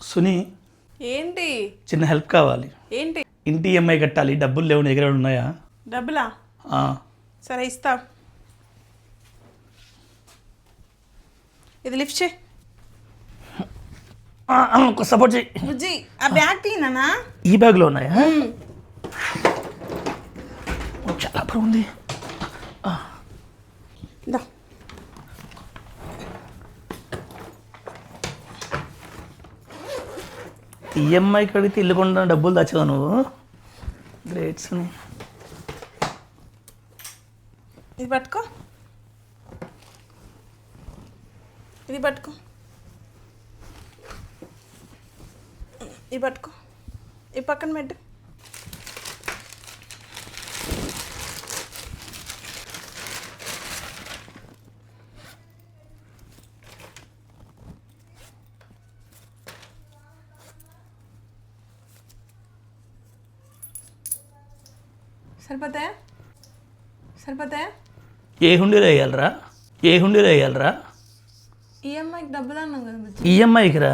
సుని ఏంటి? చిన్న హెల్ప్ కావాలి. ఏంటి? ఇంటి ఈఎంఐ కట్టాలి. డబ్బులు లేవు నీ దగ్గర ఉన్నాయా? డబ్బులా? ఆ, సరే ఇస్తా. ఇది లిఫ్ట్ చే ఆ, ఆ, ఒక సపోర్ట్ చేయి. బుజ్జి ఆ బ్యాగ్ తీనా ఈ బ్యాగ్లో ఉన్నాయా? ఓ, చాలా బరువు ఉంది. దా ఈఎంఐ కడిగితే ఇల్లు కొండ డబ్బులు దాచావు నువ్వు. గ్రేట్స్ ఇది పట్టుకో. ఇది పట్టుకో. ఇది పట్టుకో. ఈ పక్కన పెట్టు. సరిపోతాయా సరిపోతాయా ఏ హుండీలో వేయాలరా? ఏ హుండీలో వేయాలరా? ఈఎంఐకి డబ్బులు అన్నాం కదా ఈఎంఐకి రా